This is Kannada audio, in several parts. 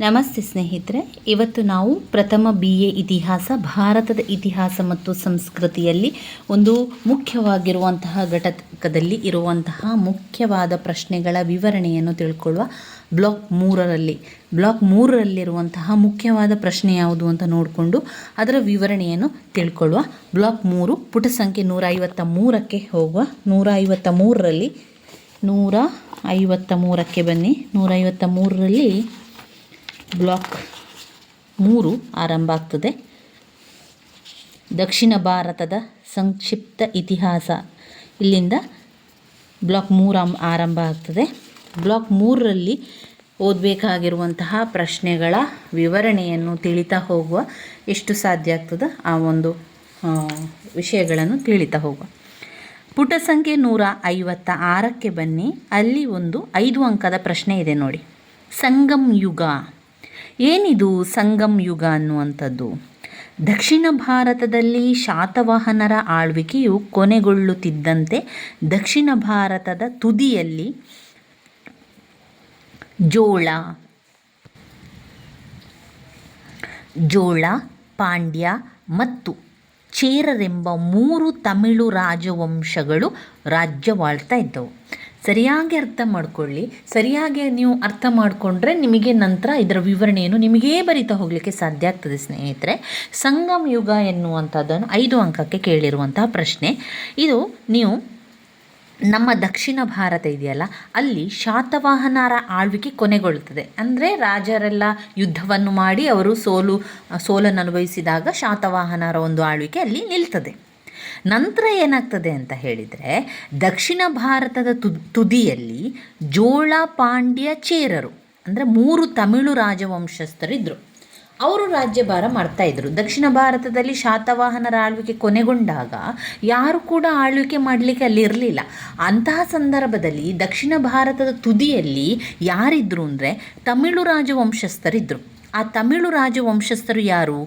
ನಮಸ್ತೆ ಸ್ನೇಹಿತರೆ, ಇವತ್ತು ನಾವು ಪ್ರಥಮ ಬಿ ಎ ಇತಿಹಾಸ, ಭಾರತದ ಇತಿಹಾಸ ಮತ್ತು ಸಂಸ್ಕೃತಿಯಲ್ಲಿ ಒಂದು ಮುಖ್ಯವಾಗಿರುವಂತಹ ಘಟಕದಲ್ಲಿ ಇರುವಂತಹ ಮುಖ್ಯವಾದ ಪ್ರಶ್ನೆಗಳ ವಿವರಣೆಯನ್ನು ತಿಳ್ಕೊಳ್ಳುವ ಬ್ಲಾಕ್ ಮೂರರಲ್ಲಿ. ಬ್ಲಾಕ್ ಮೂರರಲ್ಲಿರುವಂತಹ ಮುಖ್ಯವಾದ ಪ್ರಶ್ನೆ ಯಾವುದು ಅಂತ ನೋಡಿಕೊಂಡು ಅದರ ವಿವರಣೆಯನ್ನು ತಿಳ್ಕೊಳ್ಳುವ ಬ್ಲಾಕ್ ಮೂರು ಪುಟ ಸಂಖ್ಯೆ ನೂರ ಐವತ್ತ ಮೂರಕ್ಕೆ ಹೋಗುವ. ನೂರ ಐವತ್ತ ಮೂರರಲ್ಲಿ ನೂರ ಐವತ್ತ ಮೂರಕ್ಕೆ ಬನ್ನಿ. ನೂರೈವತ್ತ ಮೂರರಲ್ಲಿ ಬ್ಲಾಕ್ ಮೂರು ಆರಂಭ ಆಗ್ತದೆ. ದಕ್ಷಿಣ ಭಾರತದ ಸಂಕ್ಷಿಪ್ತ ಇತಿಹಾಸ. ಇಲ್ಲಿಂದ ಬ್ಲಾಕ್ ಮೂರು ಆರಂಭ ಆಗ್ತದೆ. ಬ್ಲಾಕ್ ಮೂರರಲ್ಲಿ ಓದಬೇಕಾಗಿರುವಂತಹ ಪ್ರಶ್ನೆಗಳ ವಿವರಣೆಯನ್ನು ತಿಳಿತಾ ಹೋಗುವ ಎಷ್ಟು ಸಾಧ್ಯ ಆಗ್ತದೆ? ಆ ಒಂದು ವಿಷಯಗಳನ್ನು ತಿಳಿತಾ ಹೋಗುವ. ಪುಟ ಸಂಖ್ಯೆ ನೂರ ಐವತ್ತ ಆರಕ್ಕೆ ಬನ್ನಿ. ಅಲ್ಲಿ ಒಂದು ಐದು ಅಂಕದ ಪ್ರಶ್ನೆ ಇದೆ ನೋಡಿ. ಸಂಗಮ್ ಯುಗ. ಏನಿದು ಸಂಗಮ್ ಯುಗ ಅನ್ನುವಂಥದ್ದು? ದಕ್ಷಿಣ ಭಾರತದಲ್ಲಿ ಶಾತವಾಹನರ ಆಳ್ವಿಕೆಯು ಕೊನೆಗೊಳ್ಳುತ್ತಿದ್ದಂತೆ ದಕ್ಷಿಣ ಭಾರತದ ತುದಿಯಲ್ಲಿ ಜೋಳ ಜೋಳ, ಪಾಂಡ್ಯ ಮತ್ತು ಚೇರರೆಂಬ ಮೂರು ತಮಿಳು ರಾಜವಂಶಗಳು ರಾಜ್ಯವಾಳ್ತಾ ಇದ್ದವು. ಸರಿಯಾಗಿ ಅರ್ಥ ಮಾಡ್ಕೊಳ್ಳಿ. ಸರಿಯಾಗಿ ನೀವು ಅರ್ಥ ಮಾಡಿಕೊಂಡ್ರೆ ನಿಮಗೆ ನಂತರ ಇದರ ವಿವರಣೆಯನ್ನು ನಿಮಗೇ ಬರಿತಾ ಹೋಗಲಿಕ್ಕೆ ಸಾಧ್ಯ ಆಗ್ತದೆ, ಸ್ನೇಹಿತರೆ. ಸಂಗಮ್ ಯುಗ ಎನ್ನುವಂಥದ್ದನ್ನು ಐದು ಅಂಕಕ್ಕೆ ಕೇಳಿರುವಂತಹ ಪ್ರಶ್ನೆ. ಇದು ನೀವು ನಮ್ಮ ದಕ್ಷಿಣ ಭಾರತ ಇದೆಯಲ್ಲ, ಅಲ್ಲಿ ಶಾತವಾಹನರ ಆಳ್ವಿಕೆ ಕೊನೆಗೊಳ್ಳುತ್ತದೆ. ಅಂದರೆ ರಾಜರೆಲ್ಲ ಯುದ್ಧವನ್ನು ಮಾಡಿ ಅವರು ಸೋಲು, ಸೋಲನ್ನು ಅನುಭವಿಸಿದಾಗ ಶಾತವಾಹನರ ಒಂದು ಆಳ್ವಿಕೆ ಅಲ್ಲಿ ನಿಲ್ತದೆ. ನಂತರ ಏನಾಗ್ತದೆ ಅಂತ ಹೇಳಿದರೆ, ದಕ್ಷಿಣ ಭಾರತದ ತುದಿಯಲ್ಲಿ ಜೋಳ ಪಾಂಡ್ಯ ಚೇರರು, ಅಂದರೆ ಮೂರು ತಮಿಳು ರಾಜವಂಶಸ್ಥರಿದ್ದರು ಅವರು ರಾಜ್ಯಭಾರ ಮಾಡ್ತಾ ಇದ್ರು. ದಕ್ಷಿಣ ಭಾರತದಲ್ಲಿ ಶಾತವಾಹನರ ಆಳ್ವಿಕೆ ಕೊನೆಗೊಂಡಾಗ ಯಾರು ಕೂಡ ಆಳ್ವಿಕೆ ಮಾಡಲಿಕ್ಕೆ ಅಲ್ಲಿ ಇರಲಿಲ್ಲ. ಅಂತಹ ಸಂದರ್ಭದಲ್ಲಿ ದಕ್ಷಿಣ ಭಾರತದ ತುದಿಯಲ್ಲಿ ಯಾರಿದ್ರು ಅಂದರೆ ತಮಿಳು ರಾಜವಂಶಸ್ಥರಿದ್ದರು ಆ ತಮಿಳು ರಾಜವಂಶಸ್ಥರು ಯಾರು?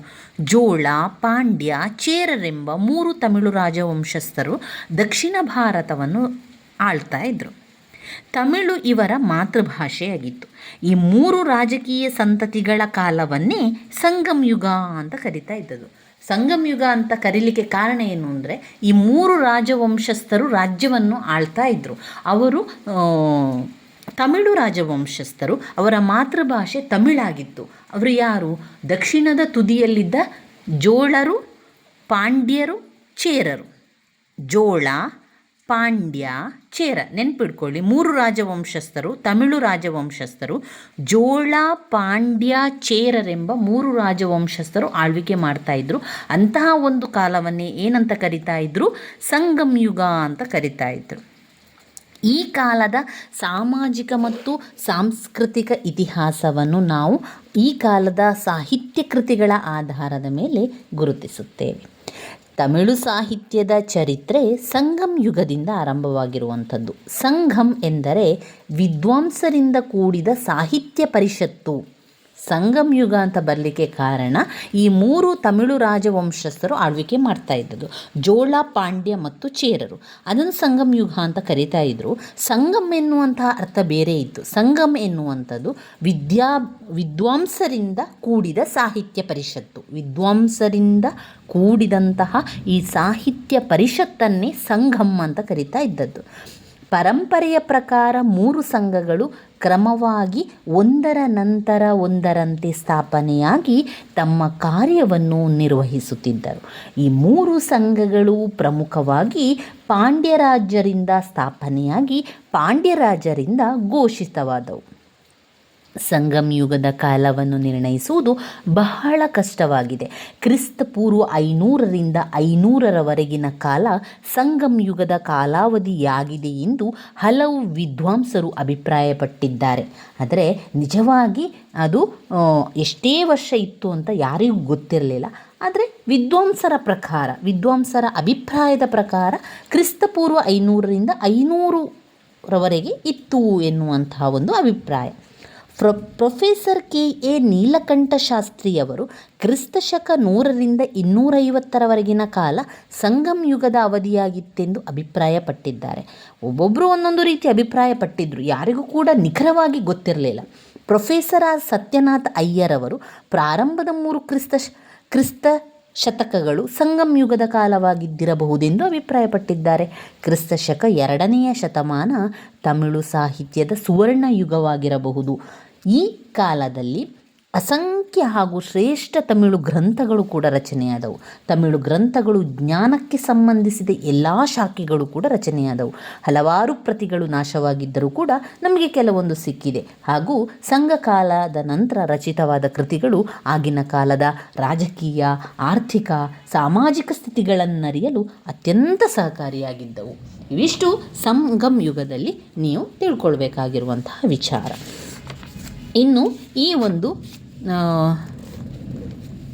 ಜೋಳ, ಪಾಂಡ್ಯ, ಚೇರರೆಂಬ ಮೂರು ತಮಿಳು ರಾಜವಂಶಸ್ಥರು ದಕ್ಷಿಣ ಭಾರತವನ್ನು ಆಳ್ತಾ ಇದ್ದರು ತಮಿಳು ಇವರ ಮಾತೃಭಾಷೆಯಾಗಿತ್ತು. ಈ ಮೂರು ರಾಜಕೀಯ ಸಂತತಿಗಳ ಕಾಲವನ್ನೇ ಸಂಗಮ್ ಯುಗ ಅಂತ ಕರಿತಾ ಇದ್ದದು ಸಂಗಮ್ ಯುಗ ಅಂತ ಕರೀಲಿಕ್ಕೆ ಕಾರಣ ಏನು ಅಂದರೆ, ಈ ಮೂರು ರಾಜವಂಶಸ್ಥರು ರಾಜ್ಯವನ್ನು ಆಳ್ತಾ ಇದ್ದರು ಅವರು ತಮಿಳು ರಾಜವಂಶಸ್ಥರು ಅವರ ಮಾತೃಭಾಷೆ ತಮಿಳಾಗಿತ್ತು. ಅವರು ಯಾರು? ದಕ್ಷಿಣದ ತುದಿಯಲ್ಲಿದ್ದ ಜೋಳರು, ಪಾಂಡ್ಯರು, ಚೇರರು. ಜೋಳ, ಪಾಂಡ್ಯ, ಚೇರ. ನೆನ್ಪಿಡ್ಕೊಳ್ಳಿ, ಮೂರು ರಾಜವಂಶಸ್ಥರು, ತಮಿಳು ರಾಜವಂಶಸ್ಥರು, ಜೋಳ, ಪಾಂಡ್ಯ, ಚೇರರೆಂಬ ಮೂರು ರಾಜವಂಶಸ್ಥರು ಆಳ್ವಿಕೆ ಮಾಡ್ತಾ ಇದ್ರು. ಅಂತಹ ಒಂದು ಕಾಲವನ್ನೇ ಏನಂತ ಕರಿತಾ ಇದ್ರು? ಸಂಗಮ್ಯುಗ ಅಂತ ಕರಿತಾ ಇದ್ರು. ಈ ಕಾಲದ ಸಾಮಾಜಿಕ ಮತ್ತು ಸಾಂಸ್ಕೃತಿಕ ಇತಿಹಾಸವನ್ನು ನಾವು ಈ ಕಾಲದ ಸಾಹಿತ್ಯ ಕೃತಿಗಳ ಆಧಾರದ ಮೇಲೆ ಗುರುತಿಸುತ್ತೇವೆ. ತಮಿಳು ಸಾಹಿತ್ಯದ ಚರಿತ್ರೆ ಸಂಗಮ್ ಯುಗದಿಂದ ಆರಂಭವಾಗಿರುವಂಥದ್ದು. ಸಂಘಂ ಎಂದರೆ ವಿದ್ವಾಂಸರಿಂದ ಕೂಡಿದ ಸಾಹಿತ್ಯ ಪರಿಷತ್ತು. ಸಂಗಮ್ ಯುಗ ಅಂತ ಬರಲಿಕ್ಕೆ ಕಾರಣ ಈ ಮೂರು ತಮಿಳು ರಾಜವಂಶಸ್ಥರು ಆಳ್ವಿಕೆ ಮಾಡ್ತಾ ಇದ್ದದ್ದು. ಜೋಳ, ಪಾಂಡ್ಯ ಮತ್ತು ಚೇರರು. ಅದನ್ನು ಸಂಗಮ್ ಯುಗ ಅಂತ ಕರಿತಾ ಇದ್ದರು ಸಂಗಮ್ ಎನ್ನುವಂತಹ ಅರ್ಥ ಬೇರೆ ಇತ್ತು. ಸಂಗಮ್ ಎನ್ನುವಂಥದ್ದು ವಿದ್ಯಾ, ವಿದ್ವಾಂಸರಿಂದ ಕೂಡಿದ ಸಾಹಿತ್ಯ ಪರಿಷತ್ತು. ವಿದ್ವಾಂಸರಿಂದ ಕೂಡಿದಂತಹ ಈ ಸಾಹಿತ್ಯ ಪರಿಷತ್ತನ್ನೇ ಸಂಗಮ್ ಅಂತ ಕರಿತಾ ಇದ್ದದ್ದು. ಪರಂಪರೆಯ ಪ್ರಕಾರ ಮೂರು ಸಂಘಗಳು ಕ್ರಮವಾಗಿ ಒಂದರ ನಂತರ ಒಂದರಂತೆ ಸ್ಥಾಪನೆಯಾಗಿ ತಮ್ಮ ಕಾರ್ಯವನ್ನು ನಿರ್ವಹಿಸುತ್ತಿದ್ದರು. ಈ ಮೂರು ಸಂಘಗಳು ಪ್ರಮುಖವಾಗಿ ಪಾಂಡ್ಯರಾಜರಿಂದ ಸ್ಥಾಪನೆಯಾಗಿ ಪಾಂಡ್ಯರಾಜರಿಂದ ಘೋಷಿತವಾದವು. ಸಂಗಮ್ ಯುಗದ ಕಾಲವನ್ನು ನಿರ್ಣಯಿಸುವುದು ಬಹಳ ಕಷ್ಟವಾಗಿದೆ. ಕ್ರಿಸ್ತ ಪೂರ್ವ ಐನೂರರಿಂದ ಐನೂರರವರೆಗಿನ ಕಾಲ ಸಂಗಮ್ ಯುಗದ ಕಾಲಾವಧಿಯಾಗಿದೆ ಎಂದು ಹಲವು ವಿದ್ವಾಂಸರು ಅಭಿಪ್ರಾಯಪಟ್ಟಿದ್ದಾರೆ. ಆದರೆ ನಿಜವಾಗಿ ಅದು ಎಷ್ಟೇ ವರ್ಷ ಇತ್ತು ಅಂತ ಯಾರಿಗೂ ಗೊತ್ತಿರಲಿಲ್ಲ. ಆದರೆ ವಿದ್ವಾಂಸರ ಪ್ರಕಾರ, ವಿದ್ವಾಂಸರ ಅಭಿಪ್ರಾಯದ ಪ್ರಕಾರ ಕ್ರಿಸ್ತಪೂರ್ವ ಐನೂರರಿಂದ ಐನೂರವರೆಗೆ ಇತ್ತು ಎನ್ನುವಂತಹ ಒಂದು ಅಭಿಪ್ರಾಯ. Pro, professor K A Nilakanta ಶಾಸ್ತ್ರಿಯವರು ಕ್ರಿಸ್ತಶಕ ನೂರರಿಂದ ಇನ್ನೂರೈವತ್ತರವರೆಗಿನ ಕಾಲ ಸಂಗಮ್ ಯುಗದ ಅವಧಿಯಾಗಿತ್ತೆಂದು ಅಭಿಪ್ರಾಯಪಟ್ಟಿದ್ದಾರೆ. ಒಬ್ಬೊಬ್ಬರು ಒಂದೊಂದು ರೀತಿ ಅಭಿಪ್ರಾಯಪಟ್ಟಿದ್ದರು ಯಾರಿಗೂ ಕೂಡ ನಿಖರವಾಗಿ ಗೊತ್ತಿರಲಿಲ್ಲ. ಪ್ರೊಫೆಸರ್ ಆರ್ ಸತ್ಯನಾಥ್ ಅಯ್ಯರವರು ಪ್ರಾರಂಭದ ಮೂರು ಕ್ರಿಸ್ತ ಕ್ರಿಸ್ತ ಶತಕಗಳು ಸಂಗಮ್ ಯುಗದ ಕಾಲವಾಗಿದ್ದಿರಬಹುದೆಂದು ಅಭಿಪ್ರಾಯಪಟ್ಟಿದ್ದಾರೆ. ಕ್ರಿಸ್ತ ಶಕ ಎರಡನೆಯ ಶತಮಾನ ತಮಿಳು ಸಾಹಿತ್ಯದ ಸುವರ್ಣ ಯುಗವಾಗಿರಬಹುದು ಈ ಕಾಲದಲ್ಲಿ ಹಾಗೂ ಶ್ರೇಷ್ಠ ತಮಿಳು ಗ್ರಂಥಗಳು ಕೂಡ ರಚನೆಯಾದವು. ತಮಿಳು ಗ್ರಂಥಗಳು ಜ್ಞಾನಕ್ಕೆ ಸಂಬಂಧಿಸಿದ ಎಲ್ಲ ಶಾಖೆಗಳು ಕೂಡ ರಚನೆಯಾದವು. ಹಲವಾರು ಪ್ರತಿಗಳು ನಾಶವಾಗಿದ್ದರೂ ಕೂಡ ನಮಗೆ ಕೆಲವೊಂದು ಸಿಕ್ಕಿದೆ. ಹಾಗೂ ಸಂಘಕಾಲದ ನಂತರ ರಚಿತವಾದ ಕೃತಿಗಳು ಆಗಿನ ಕಾಲದ ರಾಜಕೀಯ, ಆರ್ಥಿಕ, ಸಾಮಾಜಿಕ ಸ್ಥಿತಿಗಳನ್ನರಿಯಲು ಅತ್ಯಂತ ಸಹಕಾರಿಯಾಗಿದ್ದವು. ಇವಿಷ್ಟು ಸಂಗಮ್ ಯುಗದಲ್ಲಿ ನೀವು ತಿಳ್ಕೊಳ್ಬೇಕಾಗಿರುವಂತಹ ವಿಚಾರ. ಇನ್ನು ಈ ಒಂದು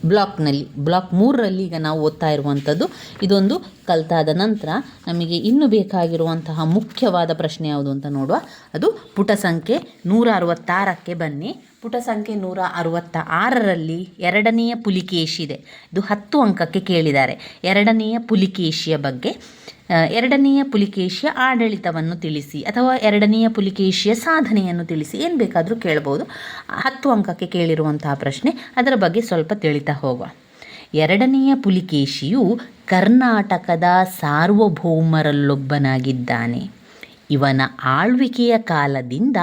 ಬ್ಲಾಕ್ನಲ್ಲಿ, ಬ್ಲಾಕ್ ಮೂರರಲ್ಲಿ ಈಗ ನಾವು ಓದ್ತಾ ಇರುವಂಥದ್ದು ಇದೊಂದು ಕಲ್ತಾದ ನಂತರ ನಮಗೆ ಇನ್ನು ಬೇಕಾಗಿರುವಂತಹ ಮುಖ್ಯವಾದ ಪ್ರಶ್ನೆ ಯಾವುದು ಅಂತ ನೋಡುವ. ಅದು ಪುಟ ಸಂಖ್ಯೆ ನೂರ ಅರವತ್ತಾರಕ್ಕೆ ಬನ್ನಿ. ಪುಟ ಸಂಖ್ಯೆ ನೂರ ಅರವತ್ತ ಆರರಲ್ಲಿ ಎರಡನೆಯ ಪುಲಿಕೇಶಿ ಇದೆ. ಇದು ಹತ್ತು ಅಂಕಕ್ಕೆ ಕೇಳಿದ್ದಾರೆ. ಎರಡನೆಯ ಪುಲಿಕೇಶಿಯ ಬಗ್ಗೆ. ಎರಡನೆಯ ಪುಲಿಕೇಶಿಯ ಆಡಳಿತವನ್ನು ತಿಳಿಸಿ ಅಥವಾ ಎರಡನೆಯ ಪುಲಿಕೇಶಿಯ ಸಾಧನೆಯನ್ನು ತಿಳಿಸಿ. ಏನು ಬೇಕಾದರೂ ಕೇಳ್ಬೋದು. ಹತ್ತು ಅಂಕಕ್ಕೆ ಕೇಳಿರುವಂತಹ ಪ್ರಶ್ನೆ. ಅದರ ಬಗ್ಗೆ ಸ್ವಲ್ಪ ತಿಳಿತಾ ಹೋಗುವ. ಎರಡನೆಯ ಪುಲಿಕೇಶಿಯು ಕರ್ನಾಟಕದ ಸಾರ್ವಭೌಮರಲ್ಲೊಬ್ಬನಾಗಿದ್ದಾನೆ. ಇವನ ಆಳ್ವಿಕೆಯ ಕಾಲದಿಂದ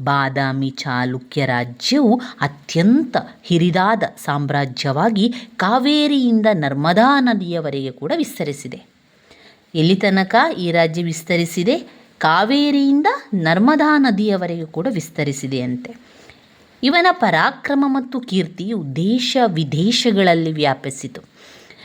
ಬಾದಾಮಿ ಚಾಲುಕ್ಯ ರಾಜ್ಯವು ಅತ್ಯಂತ ಹಿರಿದಾದ ಸಾಮ್ರಾಜ್ಯವಾಗಿ ಕಾವೇರಿಯಿಂದ ನರ್ಮದಾ ನದಿಯವರೆಗೆ ಕೂಡ ವಿಸ್ತರಿಸಿದೆ. ಎಲ್ಲಿ ತನಕ ಈ ರಾಜ್ಯ ವಿಸ್ತರಿಸಿದೆ? ಕಾವೇರಿಯಿಂದ ನರ್ಮದಾ ನದಿಯವರೆಗೂ ಕೂಡ ವಿಸ್ತರಿಸಿದೆ ಅಂತೆ ಇವನ ಪರಾಕ್ರಮ ಮತ್ತು ಕೀರ್ತಿಯು ದೇಶ ವಿದೇಶಗಳಲ್ಲಿ ವ್ಯಾಪಿಸಿತು.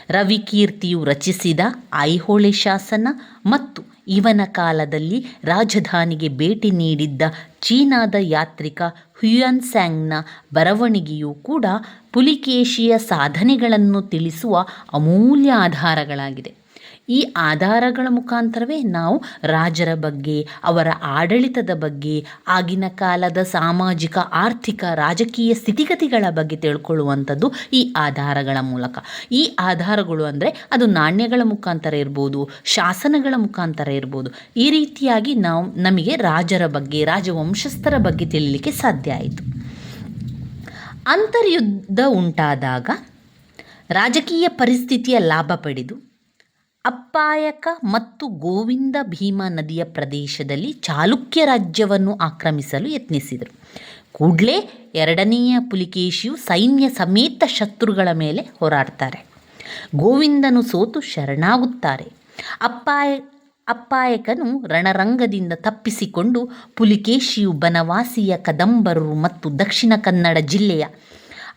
ರವಿಕೀರ್ತಿಯು ರಚಿಸಿದ ಐಹೊಳೆ ಶಾಸನ ಮತ್ತು ಇವನ ಕಾಲದಲ್ಲಿ ರಾಜಧಾನಿಗೆ ಭೇಟಿ ನೀಡಿದ್ದ ಚೀನಾದ ಯಾತ್ರಿಕ ಹುಯನ್ ಸ್ಯಾಂಗ್ನ ಬರವಣಿಗೆಯೂ ಕೂಡ ಪುಲಿಕೇಶಿಯ ಸಾಧನೆಗಳನ್ನು ತಿಳಿಸುವ ಅಮೂಲ್ಯ ಆಧಾರಗಳಾಗಿದೆ ಈ ಆಧಾರಗಳ ಮುಖಾಂತರವೇ ನಾವು ರಾಜರ ಬಗ್ಗೆ, ಅವರ ಆಡಳಿತದ ಬಗ್ಗೆ, ಆಗಿನ ಕಾಲದ ಸಾಮಾಜಿಕ, ಆರ್ಥಿಕ, ರಾಜಕೀಯ ಸ್ಥಿತಿಗತಿಗಳ ಬಗ್ಗೆ ತಿಳ್ಕೊಳ್ಳುವಂಥದ್ದು ಈ ಆಧಾರಗಳ ಮೂಲಕ. ಈ ಆಧಾರಗಳು ಅಂದರೆ ಅದು ನಾಣ್ಯಗಳ ಮುಖಾಂತರ ಇರ್ಬೋದು, ಶಾಸನಗಳ ಮುಖಾಂತರ ಇರ್ಬೋದು. ಈ ರೀತಿಯಾಗಿ ನಾವು ನಮಗೆ ರಾಜರ ಬಗ್ಗೆ, ರಾಜವಂಶಸ್ಥರ ಬಗ್ಗೆ ತಿಳಿಲಿಕ್ಕೆ ಸಾಧ್ಯ ಆಯಿತು. ಅಂತರ್ಯುದ್ಧ ಉಂಟಾದಾಗ ರಾಜಕೀಯ ಪರಿಸ್ಥಿತಿಯ ಲಾಭ ಪಡೆದು ಅಪ್ಪಾಯಕ ಮತ್ತು ಗೋವಿಂದ ಭೀಮ ನದಿಯ ಪ್ರದೇಶದಲ್ಲಿ ಚಾಲುಕ್ಯ ರಾಜ್ಯವನ್ನು ಆಕ್ರಮಿಸಲು ಯತ್ನಿಸಿದರು. ಕೂಡಲೇ ಎರಡನೆಯ ಪುಲಿಕೇಶಿಯು ಸೈನ್ಯ ಸಮೇತ ಶತ್ರುಗಳ ಮೇಲೆ ಹೋರಾಡ್ತಾರೆ. ಗೋವಿಂದನು ಸೋತು ಶರಣಾಗುತ್ತಾರೆ. ಅಪ್ಪಾಯ, ಅಪ್ಪಾಯಕನು ರಣರಂಗದಿಂದ ತಪ್ಪಿಸಿಕೊಂಡು ಪುಲಿಕೇಶಿಯು ಬನವಾಸಿಯ ಕದಂಬರು ಮತ್ತು ದಕ್ಷಿಣ ಕನ್ನಡ ಜಿಲ್ಲೆಯ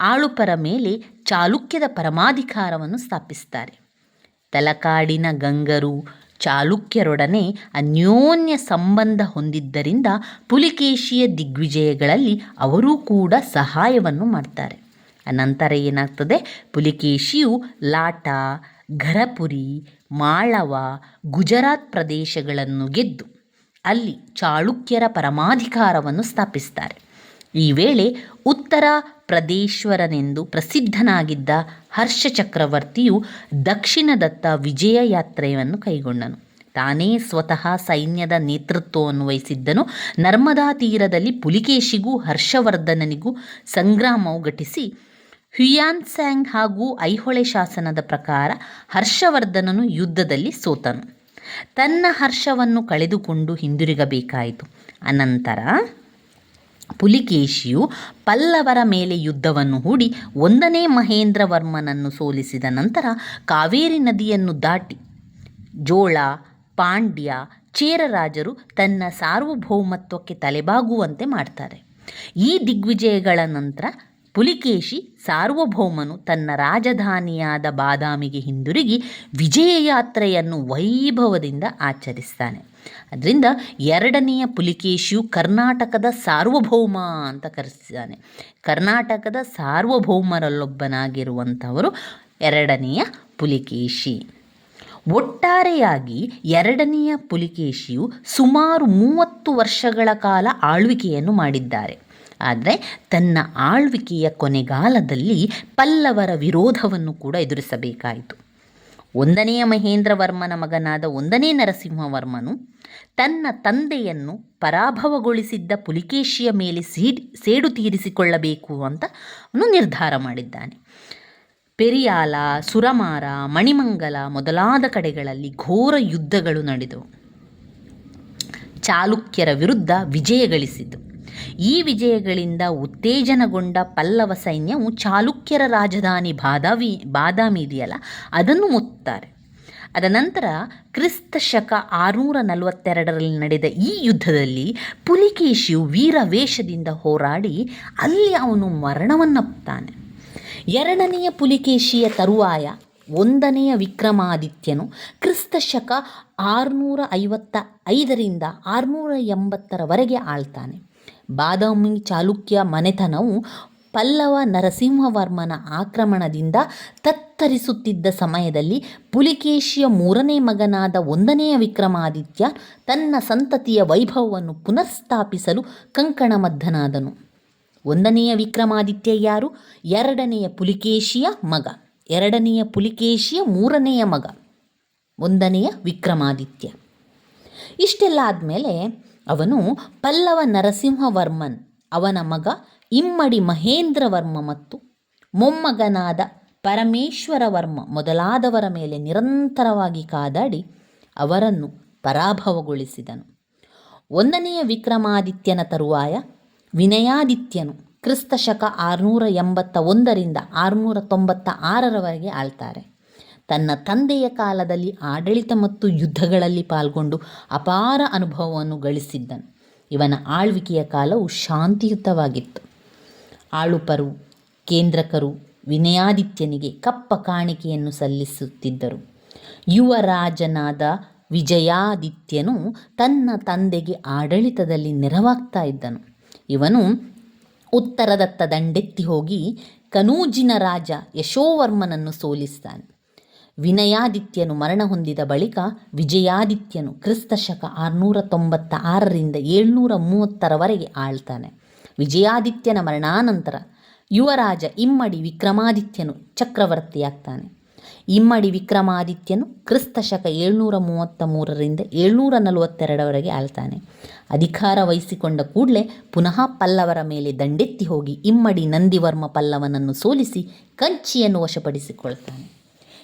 ಆಳುಪರ ಮೇಲೆ ಚಾಲುಕ್ಯದ ಪರಮಾಧಿಕಾರವನ್ನು ಸ್ಥಾಪಿಸ್ತಾರೆ. ತಲಕಾಡಿನ ಗಂಗರು ಚಾಲುಕ್ಯರೊಡನೆ ಅನ್ಯೋನ್ಯ ಸಂಬಂಧ ಹೊಂದಿದ್ದರಿಂದ ಪುಲಿಕೇಶಿಯ ದಿಗ್ವಿಜಯಗಳಲ್ಲಿ ಅವರೂ ಕೂಡ ಸಹಾಯವನ್ನು ಮಾಡ್ತಾರೆ. ಅನಂತರ ಏನಾಗ್ತದೆ? ಪುಲಿಕೇಶಿಯು ಲಾಟ, ಘರಪುರಿ, ಮಾಳವ, ಗುಜರಾತ್ ಪ್ರದೇಶಗಳನ್ನು ಗೆದ್ದು ಅಲ್ಲಿ ಚಾಳುಕ್ಯರ ಪರಮಾಧಿಕಾರವನ್ನು ಸ್ಥಾಪಿಸ್ತಾರೆ. ಈ ವೇಳೆ ಉತ್ತರ ಪ್ರದೇಶ್ವರನೆಂದು ಪ್ರಸಿದ್ಧನಾಗಿದ್ದ ಹರ್ಷ ಚಕ್ರವರ್ತಿಯು ದಕ್ಷಿಣದತ್ತ ವಿಜಯ ಯಾತ್ರೆಯನ್ನು ಕೈಗೊಂಡನು. ತಾನೇ ಸ್ವತಃ ಸೈನ್ಯದ ನೇತೃತ್ವವನ್ನು ವಹಿಸಿದ್ದನು ನರ್ಮದಾ ತೀರದಲ್ಲಿ ಪುಲಿಕೇಶಿಗೂ, ಹರ್ಷವರ್ಧನನಿಗೂ ಸಂಗ್ರಾಮವು ಘಟಿಸಿ ಹ್ಯುಯಾನ್ ಸ್ಯಾಂಗ್ ಹಾಗೂ ಐಹೊಳೆ ಶಾಸನದ ಪ್ರಕಾರ ಹರ್ಷವರ್ಧನನು ಯುದ್ಧದಲ್ಲಿ ಸೋತನು. ತನ್ನ ಹರ್ಷವನ್ನು ಕಳೆದುಕೊಂಡು ಹಿಂದಿರುಗಬೇಕಾಯಿತು. ಅನಂತರ ಪುಲಿಕೇಶಿಯು ಪಲ್ಲವರ ಮೇಲೆ ಯುದ್ಧವನ್ನು ಹೂಡಿ ಒಂದನೇ ಮಹೇಂದ್ರವರ್ಮನನ್ನು ಸೋಲಿಸಿದ ನಂತರ ಕಾವೇರಿ ನದಿಯನ್ನು ದಾಟಿ ಜೋಳ, ಪಾಂಡ್ಯ, ಚೇರರಾಜರು ತನ್ನ ಸಾರ್ವಭೌಮತ್ವಕ್ಕೆ ತಲೆಬಾಗುವಂತೆ ಮಾಡ್ತಾರೆ. ಈ ದಿಗ್ವಿಜಯಗಳ ನಂತರ ಪುಲಿಕೇಶಿ ಸಾರ್ವಭೌಮನು ತನ್ನ ರಾಜಧಾನಿಯಾದ ಬಾದಾಮಿಗೆ ಹಿಂದಿರುಗಿ ವಿಜಯ ಯಾತ್ರೆಯನ್ನು ವೈಭವದಿಂದ ಆಚರಿಸ್ತಾನೆ. ಅದರಿಂದ ಎರಡನೆಯ ಪುಲಿಕೇಶಿಯು ಕರ್ನಾಟಕದ ಸಾರ್ವಭೌಮ ಅಂತ ಕರೆಸಿದ್ದಾನೆ ಕರ್ನಾಟಕದ ಸಾರ್ವಭೌಮರಲ್ಲೊಬ್ಬನಾಗಿರುವಂಥವರು ಎರಡನೆಯ ಪುಲಿಕೇಶಿ. ಒಟ್ಟಾರೆಯಾಗಿ ಎರಡನೆಯ ಪುಲಿಕೇಶಿಯು ಸುಮಾರು ಮೂವತ್ತು ವರ್ಷಗಳ ಕಾಲ ಆಳ್ವಿಕೆಯನ್ನು ಮಾಡಿದ್ದಾರೆ. ಆದರೆ ತನ್ನ ಆಳ್ವಿಕೆಯ ಕೊನೆಗಾಲದಲ್ಲಿ ಪಲ್ಲವರ ವಿರೋಧವನ್ನು ಕೂಡ ಎದುರಿಸಬೇಕಾಯಿತು. ಒಂದನೆಯ ಮಹೇಂದ್ರವರ್ಮನ ಮಗನಾದ ಒಂದನೇ ನರಸಿಂಹವರ್ಮನು ತನ್ನ ತಂದೆಯನ್ನು ಪರಾಭವಗೊಳಿಸಿದ್ದ ಪುಲಿಕೇಶಿಯ ಮೇಲೆ ಸೀಡ್, ಸೇಡು ತೀರಿಸಿಕೊಳ್ಳಬೇಕು ಅಂತ ಅವನು ನಿರ್ಧಾರ ಮಾಡಿದ್ದಾನೆ. ಪೆರಿಯಾಲ, ಸುರಮಾರ, ಮಣಿಮಂಗಲ ಮೊದಲಾದ ಕಡೆಗಳಲ್ಲಿ ಘೋರ ಯುದ್ಧಗಳು ನಡೆದವು. ಚಾಲುಕ್ಯರ ವಿರುದ್ಧ ವಿಜಯ ಗಳಿಸಿತು. ಈ ವಿಜಯಗಳಿಂದ ಉತ್ತೇಜನಗೊಂಡ ಪಲ್ಲವ ಸೈನ್ಯವು ಚಾಲುಕ್ಯರ ರಾಜಧಾನಿ ಬಾದಾಮಿ ಬಾದಾಮಿ ಇದೆಯಲ್ಲ? ಅದನ್ನು ಮುತ್ತಾರೆ ಅದ ನಂತರ ಕ್ರಿಸ್ತ ಶಕ ಆರುನೂರ ನಲವತ್ತೆರಡರಲ್ಲಿ ನಡೆದ ಈ ಯುದ್ಧದಲ್ಲಿ ಪುಲಿಕೇಶಿಯು ವೀರವೇಷದಿಂದ ಹೋರಾಡಿ ಅಲ್ಲಿ ಅವನು ಮರಣವನ್ನಪ್ಪುತ್ತಾನೆ ಎರಡನೆಯ ಪುಲಿಕೇಶಿಯ ತರುವಾಯ ಒಂದನೆಯ ವಿಕ್ರಮಾದಿತ್ಯನು ಕ್ರಿಸ್ತ ಶಕ ಆರುನೂರ ಐವತ್ತ ಐದರಿಂದ ಆರುನೂರ ಎಂಬತ್ತರವರೆಗೆ ಆಳ್ತಾನೆ. ಬಾದಾಮಿ ಚಾಲುಕ್ಯ ಮನೆತನವು ಪಲ್ಲವ ನರಸಿಂಹವರ್ಮನ ಆಕ್ರಮಣದಿಂದ ತತ್ತರಿಸುತ್ತಿದ್ದ ಸಮಯದಲ್ಲಿ ಪುಲಿಕೇಶಿಯ ಮೂರನೇ ಮಗನಾದ ಒಂದನೆಯ ವಿಕ್ರಮಾದಿತ್ಯ ತನ್ನ ಸಂತತಿಯ ವೈಭವವನ್ನು ಪುನಃಸ್ಥಾಪಿಸಲು ಕಂಕಣಮದ್ದನಾದನು ಒಂದನೆಯ ವಿಕ್ರಮಾದಿತ್ಯ ಯಾರು? ಎರಡನೆಯ ಪುಲಿಕೇಶಿಯ ಮಗ. ಎರಡನೆಯ ಪುಲಿಕೇಶಿಯ ಮೂರನೆಯ ಮಗ. ಒಂದನೆಯ ವಿಕ್ರಮಾದಿತ್ಯ. ಇಷ್ಟೆಲ್ಲ ಆದಮೇಲೆ ಅವನು ಪಲ್ಲವ ನರಸಿಂಹವರ್ಮನ್, ಅವನ ಮಗ ಇಮ್ಮಡಿ ಮಹೇಂದ್ರವರ್ಮ ಮತ್ತು ಮೊಮ್ಮಗನಾದ ಪರಮೇಶ್ವರವರ್ಮ ಮೊದಲಾದವರ ಮೇಲೆ ನಿರಂತರವಾಗಿ ಕಾದಾಡಿ ಅವರನ್ನು ಪರಾಭವಗೊಳಿಸಿದನು. ಒಂದನೆಯ ವಿಕ್ರಮಾದಿತ್ಯನ ತರುವಾಯ ವಿನಯಾದಿತ್ಯನು ಕ್ರಿಸ್ತಶಕ ಆರುನೂರ ಎಂಬತ್ತ ಒಂದರಿಂದ ಆರುನೂರ ತೊಂಬತ್ತ ಆರರವರೆಗೆ ಆಳ್ತಾರೆ. ತನ್ನ ತಂದೆಯ ಕಾಲದಲ್ಲಿ ಆಡಳಿತ ಮತ್ತು ಯುದ್ಧಗಳಲ್ಲಿ ಪಾಲ್ಗೊಂಡು ಅಪಾರ ಅನುಭವವನ್ನು ಗಳಿಸಿದ್ದನು. ಇವನ ಆಳ್ವಿಕೆಯ ಕಾಲವು ಶಾಂತಿಯುತವಾಗಿತ್ತು. ಆಳುಪರು ಕೇಂದ್ರಕರು, ವಿನಯಾದಿತ್ಯನಿಗೆ ಕಪ್ಪ ಕಾಣಿಕೆಯನ್ನು ಸಲ್ಲಿಸುತ್ತಿದ್ದರು. ಯುವರಾಜನಾದ ವಿಜಯಾದಿತ್ಯನು ತನ್ನ ತಂದೆಗೆ ಆಡಳಿತದಲ್ಲಿ ನೆರವಾಗ್ತಾ ಇದ್ದನು. ಇವನು ಉತ್ತರದತ್ತ ದಂಡೆತ್ತಿ ಹೋಗಿ ಕನೂಜಿನ ರಾಜ ಯಶೋವರ್ಮನನ್ನು ಸೋಲಿಸ್ತಾನೆ ವಿನಯಾದಿತ್ಯನು ಮರಣ ಹೊಂದಿದ ಬಳಿಕ ವಿಜಯಾದಿತ್ಯನು ಕ್ರಿಸ್ತ ಶಕ ಆರುನೂರ ತೊಂಬತ್ತ ಆರರಿಂದ ಏಳ್ನೂರ ಮೂವತ್ತರವರೆಗೆ ಆಳ್ತಾನೆ. ವಿಜಯಾದಿತ್ಯನ ಮರಣಾನಂತರ ಯುವರಾಜ ಇಮ್ಮಡಿ ವಿಕ್ರಮಾದಿತ್ಯನು ಚಕ್ರವರ್ತಿಯಾಗ್ತಾನೆ. ಇಮ್ಮಡಿ ವಿಕ್ರಮಾದಿತ್ಯನು ಕ್ರಿಸ್ತ ಶಕ ಏಳ್ನೂರ ಮೂವತ್ತ ಮೂರರಿಂದ ಏಳ್ನೂರ ನಲವತ್ತೆರಡವರೆಗೆ ಆಳ್ತಾನೆ. ಅಧಿಕಾರ ವಹಿಸಿಕೊಂಡ ಕೂಡಲೇ ಪುನಃ ಪಲ್ಲವರ ಮೇಲೆ ದಂಡೆತ್ತಿ ಹೋಗಿ ಇಮ್ಮಡಿ ನಂದಿವರ್ಮ ಪಲ್ಲವನನ್ನು ಸೋಲಿಸಿ ಕಂಚಿಯನ್ನು ವಶಪಡಿಸಿಕೊಳ್ತಾನೆ.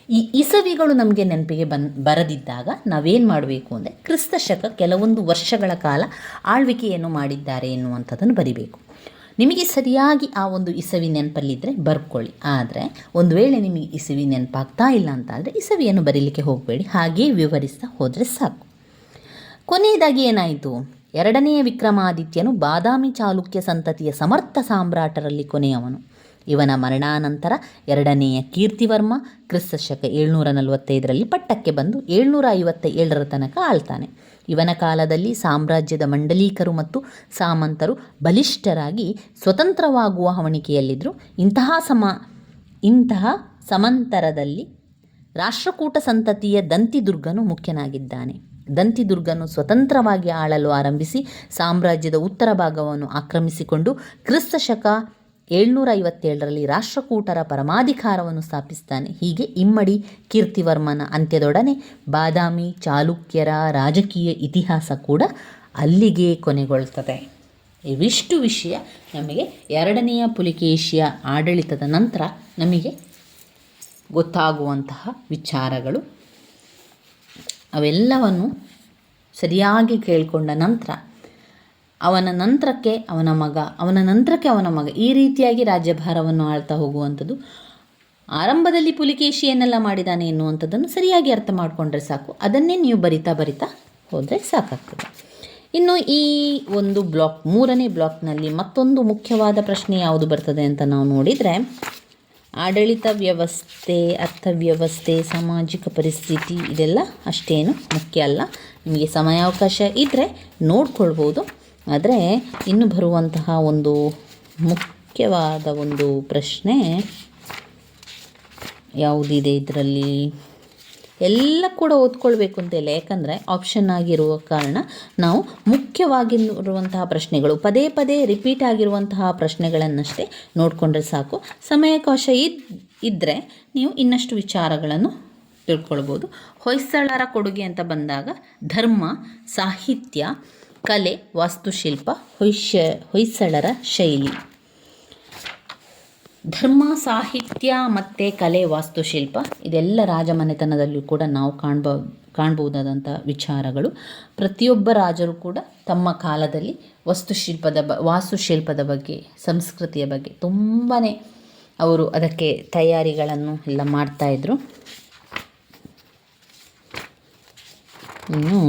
ಈ ಇಸವಿಗಳು ನಮಗೆ ನೆನಪಿಗೆ ಬನ್, ಬರದಿದ್ದಾಗ ನಾವೇನು ಮಾಡಬೇಕು ಅಂದರೆ ಕ್ರಿಸ್ತ ಶಕ ಕೆಲವೊಂದು ವರ್ಷಗಳ ಕಾಲ ಆಳ್ವಿಕೆಯನ್ನು ಮಾಡಿದ್ದಾರೆ ಎನ್ನುವಂಥದ್ದನ್ನು ಬರಿಬೇಕು. ನಿಮಗೆ ಸರಿಯಾಗಿ ಆ ಒಂದು ಇಸವಿ ನೆನಪಲ್ಲಿದ್ದರೆ ಬರ್ಕೊಳ್ಳಿ. ಆದರೆ ಒಂದು ವೇಳೆ ನಿಮಗೆ ಇಸವಿ ನೆನಪಾಗ್ತಾ ಇಲ್ಲ ಅಂತ ಆದರೆ ಇಸವಿಯನ್ನು ಬರೀಲಿಕ್ಕೆ ಹೋಗಬೇಡಿ. ಹಾಗೇ ವಿವರಿಸ್ತಾ ಹೋದರೆ ಸಾಕು. ಕೊನೆಯದಾಗಿ ಏನಾಯಿತು? ಎರಡನೆಯ ವಿಕ್ರಮಾದಿತ್ಯನು ಬಾದಾಮಿ ಚಾಲುಕ್ಯ ಸಂತತಿಯ ಸಮರ್ಥ ಸಾಮ್ರಾಟರಲ್ಲಿ ಕೊನೆಯವನು. ಇವನ ಮರಣಾನಂತರ ಎರಡನೆಯ ಕೀರ್ತಿವರ್ಮ ಕ್ರಿಸ್ತ ಶಕ ಏಳ್ನೂರ ನಲವತ್ತೈದರಲ್ಲಿ ಪಟ್ಟಕ್ಕೆ ಬಂದು ಏಳ್ನೂರ ಐವತ್ತ ಏಳರ ತನಕ ಆಳ್ತಾನೆ. ಇವನ ಕಾಲದಲ್ಲಿ ಸಾಮ್ರಾಜ್ಯದ ಮಂಡಲೀಕರು ಮತ್ತು ಸಾಮಂತರು ಬಲಿಷ್ಠರಾಗಿ ಸ್ವತಂತ್ರವಾಗುವ ಹವಣಿಕೆಯಲ್ಲಿದ್ದರು. ಇಂತಹ ಸಮ, ಇಂತಹ ಸಮಂತರದಲ್ಲಿ ರಾಷ್ಟ್ರಕೂಟ ಸಂತತಿಯ ದಂತಿದುರ್ಗನು ಮುಖ್ಯನಾಗಿದ್ದಾನೆ. ದಂತಿದುರ್ಗನು ಸ್ವತಂತ್ರವಾಗಿ ಆಳಲು ಆರಂಭಿಸಿ ಸಾಮ್ರಾಜ್ಯದ ಉತ್ತರ ಭಾಗವನ್ನು ಆಕ್ರಮಿಸಿಕೊಂಡು ಕ್ರಿಸ್ತ ಶಕ ಏಳ್ನೂರ ಐವತ್ತೇಳರಲ್ಲಿ ರಾಷ್ಟ್ರಕೂಟರ ಪರಮಾಧಿಕಾರವನ್ನು ಸ್ಥಾಪಿಸ್ತಾನೆ. ಹೀಗೆ ಇಮ್ಮಡಿ ಕೀರ್ತಿವರ್ಮನ ಅಂತ್ಯದೊಡನೆ ಬಾದಾಮಿ ಚಾಲುಕ್ಯರ ರಾಜಕೀಯ ಇತಿಹಾಸ ಕೂಡ ಅಲ್ಲಿಗೆ ಕೊನೆಗೊಳ್ತದೆ. ಇವಿಷ್ಟು ವಿಷಯ ನಮಗೆ ಎರಡನೆಯ ಪುಲಿಕೇಶಿಯ ಆಡಳಿತದ ನಂತರ ನಮಗೆ ಗೊತ್ತಾಗುವಂತಹ ವಿಚಾರಗಳು. ಅವೆಲ್ಲವನ್ನು ಸರಿಯಾಗಿ ಕೇಳಿಕೊಂಡ ನಂತರ ಅವನ ನಂತರಕ್ಕೆ ಅವನ ಮಗ, ಅವನ ನಂತರಕ್ಕೆ ಅವನ ಮಗ. ಈ ರೀತಿಯಾಗಿ ರಾಜ್ಯಭಾರವನ್ನು ಆಳ್ತಾ ಹೋಗುವಂಥದ್ದು. ಆರಂಭದಲ್ಲಿ ಪುಲಿಕೇಶಿ ಏನೆಲ್ಲ ಮಾಡಿದ್ದಾನೆ ಎನ್ನುವಂಥದ್ದನ್ನು ಸರಿಯಾಗಿ ಅರ್ಥ ಮಾಡಿಕೊಂಡ್ರೆ ಸಾಕು. ಅದನ್ನೇ ನೀವು ಬರಿತಾ ಬರಿತಾ ಹೋದರೆ ಸಾಕಾಗ್ತದೆ. ಇನ್ನು ಈ ಒಂದು ಬ್ಲಾಕ್, ಮೂರನೇ ಬ್ಲಾಕ್ನಲ್ಲಿ ಮತ್ತೊಂದು ಮುಖ್ಯವಾದ ಪ್ರಶ್ನೆ ಯಾವುದು ಬರ್ತದೆ ಅಂತ ನಾವು ನೋಡಿದರೆ, ಆಡಳಿತ ವ್ಯವಸ್ಥೆ, ಅರ್ಥವ್ಯವಸ್ಥೆ, ಸಾಮಾಜಿಕ ಪರಿಸ್ಥಿತಿ ಇದೆಲ್ಲ ಅಷ್ಟೇನು ಮುಖ್ಯ ಅಲ್ಲ. ನಿಮಗೆ ಸಮಯಾವಕಾಶ ಇದ್ದರೆ ನೋಡ್ಕೊಳ್ಬೋದು. ಆದರೆ ಇನ್ನು ಬರುವಂತಹ ಒಂದು ಮುಖ್ಯವಾದ ಒಂದು ಪ್ರಶ್ನೆ ಯಾವುದಿದೆ ಇದರಲ್ಲಿ? ಎಲ್ಲ ಕೂಡ ಓದ್ಕೊಳ್ಬೇಕು ಅಂತಿಲ್ಲ ಯಾಕಂದರೆ ಆಪ್ಷನ್ ಆಗಿರುವ ಕಾರಣ ನಾವು ಮುಖ್ಯವಾಗಿರುವಂತಹ ಪ್ರಶ್ನೆಗಳು, ಪದೇ ಪದೇ ರಿಪೀಟ್ ಆಗಿರುವಂತಹ ಪ್ರಶ್ನೆಗಳನ್ನಷ್ಟೇ ನೋಡಿಕೊಂಡ್ರೆ ಸಾಕು. ಸಮಯಾವಕಾಶ ಇದ್ ಇದ್ದರೆ ನೀವು ಇನ್ನಷ್ಟು ವಿಚಾರಗಳನ್ನು ತಿಳ್ಕೊಳ್ಬೋದು. ಹೊಯ್ಸಳರ ಕೊಡುಗೆ ಅಂತ ಬಂದಾಗ ಧರ್ಮ, ಸಾಹಿತ್ಯ ಕಲೆ, ವಾಸ್ತುಶಿಲ್ಪ, ಹೊಯ್ಶ, ಹೊಯ್ಸಳರ ಶೈಲಿ. ಧರ್ಮ, ಸಾಹಿತ್ಯ ಮತ್ತು ಕಲೆ, ವಾಸ್ತುಶಿಲ್ಪ ಇದೆಲ್ಲ ರಾಜಮನೆತನದಲ್ಲೂ ಕೂಡ ನಾವು ಕಾಣ್ಬ ಕಾಣ್ಬೋದಾದಂಥ ವಿಚಾರಗಳು. ಪ್ರತಿಯೊಬ್ಬ ರಾಜರು ಕೂಡ ತಮ್ಮ ಕಾಲದಲ್ಲಿ ವಾಸ್ತುಶಿಲ್ಪದ ಬ, ವಾಸ್ತುಶಿಲ್ಪದ ಬಗ್ಗೆ, ಸಂಸ್ಕೃತಿಯ ಬಗ್ಗೆ ತುಂಬಾ ಅವರು ಅದಕ್ಕೆ ತಯಾರಿಗಳನ್ನು ಎಲ್ಲ ಮಾಡ್ತಾಯಿದ್ರು ಇನ್ನು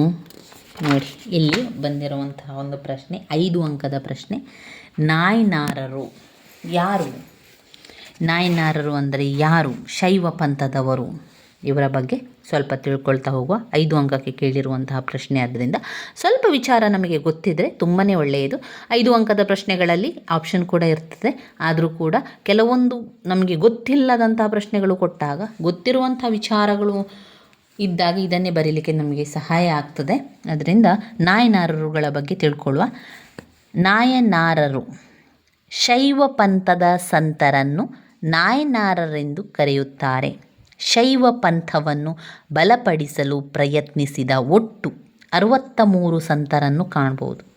ನೋಡಿ, ಇಲ್ಲಿ ಬಂದಿರುವಂತಹ ಒಂದು ಪ್ರಶ್ನೆ, ಐದು ಅಂಕದ ಪ್ರಶ್ನೆ. ನಾಯ್ನಾರರು ಯಾರು? ನಾಯ್ನಾರರು ಅಂದರೆ ಯಾರು? ಶೈವ ಪಂಥದವರು. ಇವರ ಬಗ್ಗೆ ಸ್ವಲ್ಪ ತಿಳ್ಕೊಳ್ತಾ ಹೋಗುವ. ಐದು ಅಂಕಕ್ಕೆ ಕೇಳಿರುವಂತಹ ಪ್ರಶ್ನೆ ಆದ್ದರಿಂದ ಸ್ವಲ್ಪ ವಿಚಾರ ನಮಗೆ ಗೊತ್ತಿದ್ದರೆ ತುಂಬಾ ಒಳ್ಳೆಯದು. ಐದು ಅಂಕದ ಪ್ರಶ್ನೆಗಳಲ್ಲಿ ಆಪ್ಷನ್ ಕೂಡ ಇರ್ತದೆ. ಆದರೂ ಕೂಡ ಕೆಲವೊಂದು ನಮಗೆ ಗೊತ್ತಿಲ್ಲದಂತಹ ಪ್ರಶ್ನೆಗಳು ಕೊಟ್ಟಾಗ ಗೊತ್ತಿರುವಂಥ ವಿಚಾರಗಳು ಇದ್ದಾಗ ಇದನ್ನೇ ಬರೀಲಿಕ್ಕೆ ನಮಗೆ ಸಹಾಯ ಆಗ್ತದೆ. ಅದರಿಂದ ನಾಯನಾರರುಗಳ ಬಗ್ಗೆ ತಿಳ್ಕೊಳ್ಳುವ. ನಾಯನಾರರು, ಶೈವ ಪಂಥದ ಸಂತರನ್ನು ನಾಯನಾರರೆಂದು ಕರೆಯುತ್ತಾರೆ. ಶೈವ ಪಂಥವನ್ನು ಬಲಪಡಿಸಲು ಪ್ರಯತ್ನಿಸಿದ ಒಟ್ಟು ಅರವತ್ತ ಮೂರು ಸಂತರನ್ನು ಕಾಣ್ಬೋದು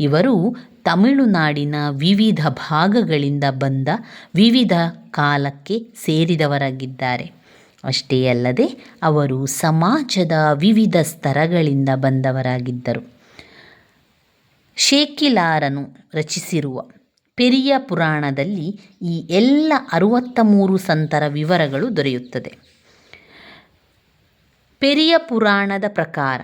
ಇವರು ತಮಿಳುನಾಡಿನ ವಿವಿಧ ಭಾಗಗಳಿಂದ ಬಂದ ವಿವಿಧ ಕಾಲಕ್ಕೆ ಸೇರಿದವರಾಗಿದ್ದಾರೆ. ಅಷ್ಟೇ ಅಲ್ಲದೆ ಅವರು ಸಮಾಜದ ವಿವಿಧ ಸ್ತರಗಳಿಂದ ಬಂದವರಾಗಿದ್ದರು. ಶೇಕಿಲಾರನು ರಚಿಸಿರುವ ಪೆರಿಯ ಪುರಾಣದಲ್ಲಿ ಈ ಎಲ್ಲ ಅರುವತ್ತ ಮೂರು ಸಂತರ ವಿವರಗಳು ದೊರೆಯುತ್ತದೆ. ಪೆರಿಯ ಪುರಾಣದ ಪ್ರಕಾರ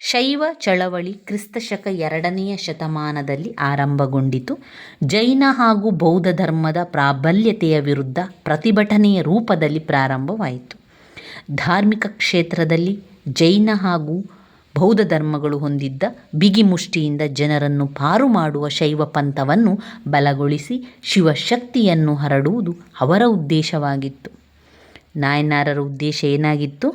ಶೈವ ಚಳವಳಿ ಕ್ರಿಸ್ತಶಕ ಎರಡನೆಯ ಶತಮಾನದಲ್ಲಿ ಆರಂಭಗೊಂಡಿತು. ಜೈನ ಹಾಗೂ ಬೌದ್ಧ ಧರ್ಮದ ಪ್ರಾಬಲ್ಯತೆಯ ವಿರುದ್ಧ ಪ್ರತಿಭಟನೆಯ ರೂಪದಲ್ಲಿ ಪ್ರಾರಂಭವಾಯಿತು. ಧಾರ್ಮಿಕ ಕ್ಷೇತ್ರದಲ್ಲಿ ಜೈನ ಹಾಗೂ ಬೌದ್ಧ ಧರ್ಮಗಳು ಹೊಂದಿದ್ದ ಬಿಗಿ ಮುಷ್ಟಿಯಿಂದ ಜನರನ್ನು ಪಾರು ಮಾಡುವ ಶೈವ ಪಂಥವನ್ನು ಬಲಗೊಳಿಸಿ ಶಿವಶಕ್ತಿಯನ್ನು ಹರಡುವುದು ಅವರ ಉದ್ದೇಶವಾಗಿತ್ತು. ನಾಯನಾರರ ಉದ್ದೇಶ ಏನಾಗಿತ್ತು?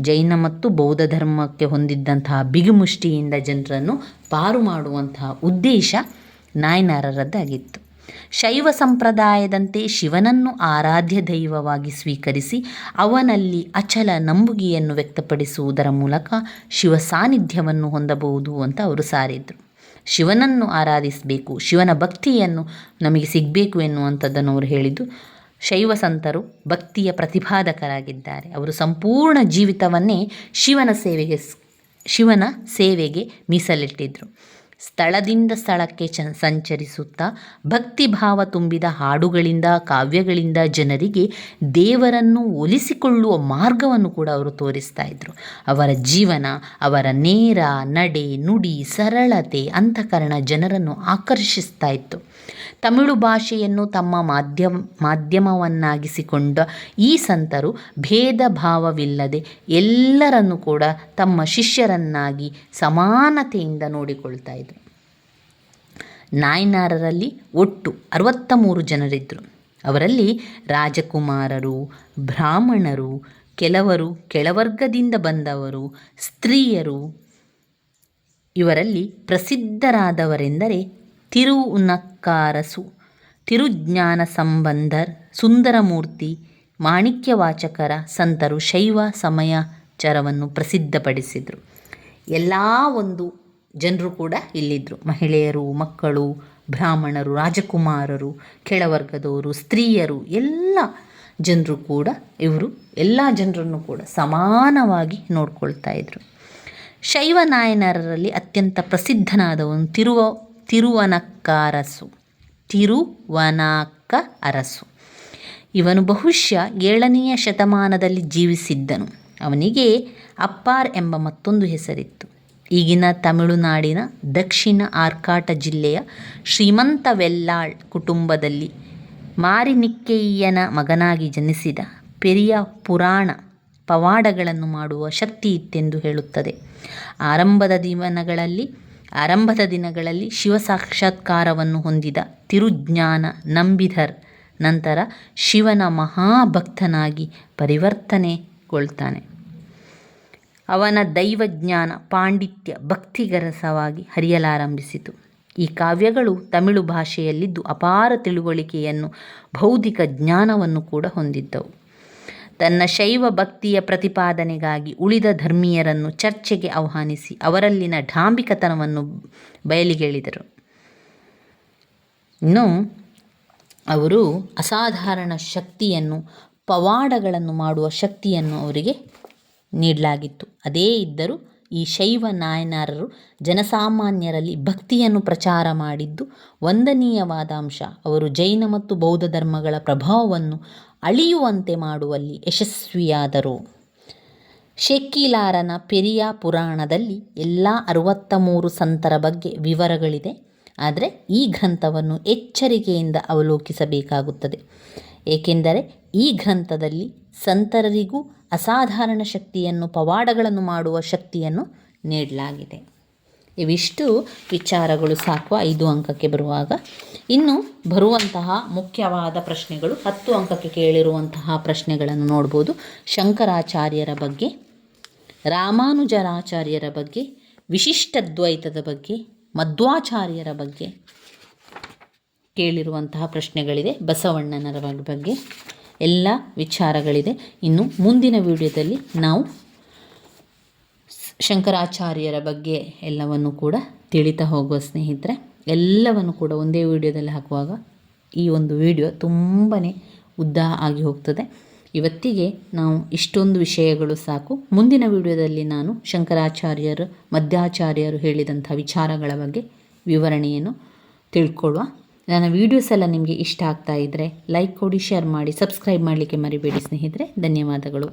ಜೈನ ಮತ್ತು ಬೌದ್ಧ ಧರ್ಮಕ್ಕೆ ಹೊಂದಿದ್ದಂತಹ ಬಿಗಿಮುಷ್ಟಿಯಿಂದ ಜನರನ್ನು ಪಾರು ಮಾಡುವಂತಹ ಉದ್ದೇಶ ನಾಯನಾರರದ್ದಾಗಿತ್ತು. ಶೈವ ಸಂಪ್ರದಾಯದಂತೆ ಶಿವನನ್ನು ಆರಾಧ್ಯ ದೈವವಾಗಿ ಸ್ವೀಕರಿಸಿ ಅವನಲ್ಲಿ ಅಚಲ ನಂಬುಗೆಯನ್ನು ವ್ಯಕ್ತಪಡಿಸುವುದರ ಮೂಲಕ ಶಿವ ಸಾನ್ನಿಧ್ಯವನ್ನು ಹೊಂದಬಹುದು ಅಂತ ಅವರು ಸಾರಿದರು. ಶಿವನನ್ನು ಆರಾಧಿಸಬೇಕು, ಶಿವನ ಭಕ್ತಿಯನ್ನು ನಮಗೆ ಸಿಗಬೇಕು ಎನ್ನುವಂಥದ್ದನ್ನು ಅವರು ಹೇಳಿದ್ದು ಶೈವ ಸಂತರು ಭಕ್ತಿಯ ಪ್ರತಿಪಾದಕರಾಗಿದ್ದಾರೆ ಅವರು ಸಂಪೂರ್ಣ ಜೀವಿತವನ್ನೇ ಶಿವನ ಸೇವೆಗೆ ಶಿವನ ಸೇವೆಗೆ ಮೀಸಲಿಟ್ಟಿದ್ದರು ಸ್ಥಳದಿಂದ ಸ್ಥಳಕ್ಕೆ ಚ, ಸಂಚರಿಸುತ್ತಾ ಭಕ್ತಿಭಾವ ತುಂಬಿದ ಹಾಡುಗಳಿಂದ, ಕಾವ್ಯಗಳಿಂದ ಜನರಿಗೆ ದೇವರನ್ನು ಒಲಿಸಿಕೊಳ್ಳುವ ಮಾರ್ಗವನ್ನು ಕೂಡ ಅವರು ತೋರಿಸ್ತಾ ಇದ್ದರು ಅವರ ಜೀವನ, ಅವರ ನೇರ, ನಡೆ, ನುಡಿ, ಸರಳತೆ, ಅಂತಃಕರಣ ಜನರನ್ನು ಆಕರ್ಷಿಸ್ತಾ ಇತ್ತು. ತಮಿಳು ಭಾಷೆಯನ್ನು ತಮ್ಮ ಮಾಧ್ಯಮ, ಮಾಧ್ಯಮವನ್ನಾಗಿಸಿಕೊಂಡ ಈ ಸಂತರು ಭೇದ ಭಾವವಿಲ್ಲದೆ ಎಲ್ಲರನ್ನು ಕೂಡ ತಮ್ಮ ಶಿಷ್ಯರನ್ನಾಗಿ ಸಮಾನತೆಯಿಂದ ನೋಡಿಕೊಳ್ತಾ ಇದ್ದರು ನಾಯ್ನಾರರಲ್ಲಿ ಒಟ್ಟು ಅರವತ್ತ ಮೂರು ಜನರಿದ್ದರು ಅವರಲ್ಲಿ ರಾಜಕುಮಾರರು, ಬ್ರಾಹ್ಮಣರು, ಕೆಲವರು ಕೆಳವರ್ಗದಿಂದ ಬಂದವರು, ಸ್ತ್ರೀಯರು. ಇವರಲ್ಲಿ ಪ್ರಸಿದ್ಧರಾದವರೆಂದರೆ ತಿರುನಕ್ಕಾರಸು ತಿರುಜ್ಞಾನ ಸಂಬಂಧರ್ ಸುಂದರಮೂರ್ತಿ, ಮಾಣಿಕ್ಯವಾಚಕರ ಸಂತರು ಶೈವ ಸಮಯಚರವನ್ನು ಪ್ರಸಿದ್ಧಪಡಿಸಿದರು. ಎಲ್ಲ ಒಂದು ಜನರು ಕೂಡ ಇಲ್ಲಿದ್ದರು ಮಹಿಳೆಯರು, ಮಕ್ಕಳು, ಬ್ರಾಹ್ಮಣರು, ರಾಜಕುಮಾರರು, ಕೆಳವರ್ಗದವರು, ಸ್ತ್ರೀಯರು, ಎಲ್ಲ ಜನರು ಕೂಡ ಇವರು, ಎಲ್ಲ ಜನರನ್ನು ಕೂಡ ಸಮಾನವಾಗಿ ನೋಡ್ಕೊಳ್ತಾ ಇದ್ದರು ಶೈವ ನಾಯನರಲ್ಲಿ ಅತ್ಯಂತ ಪ್ರಸಿದ್ಧನಾದವನು ತಿರುವ ತಿರುವನಕ್ಕಾರಸು ತಿರುವನಕ್ಕ ಅರಸು. ಇವನು ಬಹುಶಃ ಏಳನೆಯ ಶತಮಾನದಲ್ಲಿ ಜೀವಿಸಿದ್ದನು. ಅವನಿಗೆ ಅಪ್ಪಾರ್ ಎಂಬ ಮತ್ತೊಂದು ಹೆಸರಿತ್ತು. ಈಗಿನ ತಮಿಳುನಾಡಿನ ದಕ್ಷಿಣ ಆರ್ಕಾಟ ಜಿಲ್ಲೆಯ ಶ್ರೀಮಂತ ವೆಲ್ಲಾಳ್ ಕುಟುಂಬದಲ್ಲಿ ಮಾರಿನಿಕ್ಕೆಯ್ಯನ ಮಗನಾಗಿ ಜನಿಸಿದ ಪೆರಿಯ ಪುರಾಣ ಪವಾಡಗಳನ್ನು ಮಾಡುವ ಶಕ್ತಿ ಇತ್ತೆಂದು ಹೇಳುತ್ತದೆ. ಆರಂಭದ ದಿನಗಳಲ್ಲಿ ಆರಂಭದ ದಿನಗಳಲ್ಲಿ ಶಿವ ಸಾಕ್ಷಾತ್ಕಾರವನ್ನು ಹೊಂದಿದ ತಿರುಜ್ಞಾನ ನಂಬಿಧರ್ ನಂತರ ಶಿವನ ಮಹಾಭಕ್ತನಾಗಿ ಪರಿವರ್ತನೆಗೊಳ್ತಾನೆ. ಅವನ ದೈವಜ್ಞಾನ ಪಾಂಡಿತ್ಯ ಭಕ್ತಿಗರಸವಾಗಿ ಹರಿಯಲಾರಂಭಿಸಿತು. ಈ ಕಾವ್ಯಗಳು ತಮಿಳು ಭಾಷೆಯಲ್ಲಿದ್ದು ಅಪಾರ ತಿಳುವಳಿಕೆಯನ್ನು ಬೌದ್ಧಿಕ ಜ್ಞಾನವನ್ನು ಕೂಡ ಹೊಂದಿದ್ದವು. ತನ್ನ ಶೈವ ಭಕ್ತಿಯ ಪ್ರತಿಪಾದನೆಗಾಗಿ ಉಳಿದ ಧರ್ಮೀಯರನ್ನು ಚರ್ಚೆಗೆ ಆಹ್ವಾನಿಸಿ ಅವರಲ್ಲಿನ ಡಾಂಬಿಕತನವನ್ನು ಬಯಲಿಗೆಳೆದರು. ಇನ್ನು ಅವರು ಅಸಾಧಾರಣ ಶಕ್ತಿಯನ್ನು, ಪವಾಡಗಳನ್ನು ಮಾಡುವ ಶಕ್ತಿಯನ್ನು ಅವರಿಗೆ ನೀಡಲಾಗಿತ್ತು. ಅದೇ ಇದ್ದರೂ ಈ ಶೈವ ನಾಯನಾರರು ಜನಸಾಮಾನ್ಯರಲ್ಲಿ ಭಕ್ತಿಯನ್ನು ಪ್ರಚಾರ ಮಾಡಿದ್ದು ವಂದನೀಯವಾದ ಅಂಶ. ಅವರು ಜೈನ ಮತ್ತು ಬೌದ್ಧ ಧರ್ಮಗಳ ಪ್ರಭಾವವನ್ನು ಅಳಿಯುವಂತೆ ಮಾಡುವಲ್ಲಿ ಯಶಸ್ವಿಯಾದರು. ಶೆಕ್ಕಿಲಾರನ ಪೆರಿಯ ಪುರಾಣದಲ್ಲಿ ಎಲ್ಲ ಅರವತ್ತ ಮೂರು ಸಂತರ ಬಗ್ಗೆ ವಿವರಗಳಿದೆ. ಆದರೆ ಈ ಗ್ರಂಥವನ್ನು ಎಚ್ಚರಿಕೆಯಿಂದ ಅವಲೋಕಿಸಬೇಕಾಗುತ್ತದೆ. ಏಕೆಂದರೆ ಈ ಗ್ರಂಥದಲ್ಲಿ ಸಂತರರಿಗೂ ಅಸಾಧಾರಣ ಶಕ್ತಿಯನ್ನು ಪವಾಡಗಳನ್ನು ಮಾಡುವ ಶಕ್ತಿಯನ್ನು ನೀಡಲಾಗಿದೆ. ಇವಿಷ್ಟು ವಿಚಾರಗಳು ಸಾಕು. ಐದು ಅಂಕಕ್ಕೆ ಬರುವಾಗ. ಇನ್ನು ಬರುವಂತಹ ಮುಖ್ಯವಾದ ಪ್ರಶ್ನೆಗಳು ಹತ್ತು ಅಂಕಕ್ಕೆ ಕೇಳಿರುವಂತಹ ಪ್ರಶ್ನೆಗಳನ್ನು ನೋಡ್ಬೋದು. ಶಂಕರಾಚಾರ್ಯರ ಬಗ್ಗೆ, ರಾಮಾನುಜರಾಚಾರ್ಯರ ಬಗ್ಗೆ, ವಿಶಿಷ್ಟದ್ವೈತದ ಬಗ್ಗೆ, ಮಧ್ವಾಚಾರ್ಯರ ಬಗ್ಗೆ ಕೇಳಿರುವಂತಹ ಪ್ರಶ್ನೆಗಳಿದೆ. ಬಸವಣ್ಣನರ ಬಗ್ಗೆ ಎಲ್ಲ ವಿಚಾರಗಳಿದೆ. ಇನ್ನು ಮುಂದಿನ ವಿಡಿಯೋದಲ್ಲಿ ನಾವು ಶಂಕರಾಚಾರ್ಯರ ಬಗ್ಗೆ ಎಲ್ಲವನ್ನು ಕೂಡ ತಿಳಿತಾ ಹೋಗುವ ಸ್ನೇಹಿತರೆ, ಎಲ್ಲವನ್ನು ಕೂಡ ಒಂದೇ ವಿಡಿಯೋದಲ್ಲಿ ಹಾಕುವಾಗ ಈ ಒಂದು ವಿಡಿಯೋ ತುಂಬಾ ಉದ್ದ ಆಗಿ ಹೋಗ್ತದೆ. ಇವತ್ತಿಗೆ ನಾವು ಇಷ್ಟೊಂದು ವಿಷಯಗಳು ಸಾಕು. ಮುಂದಿನ ವಿಡಿಯೋದಲ್ಲಿ ನಾನು ಶಂಕರಾಚಾರ್ಯರು, ಮಧ್ಯಾಚಾರ್ಯರು ಹೇಳಿದಂಥ ವಿಚಾರಗಳ ಬಗ್ಗೆ ವಿವರಣೆಯನ್ನು ತಿಳ್ಕೊಳ್ಳುವ. ನನ್ನ ವೀಡಿಯೋಸ್ ಎಲ್ಲ ನಿಮಗೆ ಇಷ್ಟ ಆಗ್ತಾ ಇದ್ದರೆ ಲೈಕ್ ಕೊಡಿ, ಶೇರ್ ಮಾಡಿ, ಸಬ್ಸ್ಕ್ರೈಬ್ ಮಾಡಲಿಕ್ಕೆ ಮರಿಬೇಡಿ ಸ್ನೇಹಿತರೆ. ಧನ್ಯವಾದಗಳು.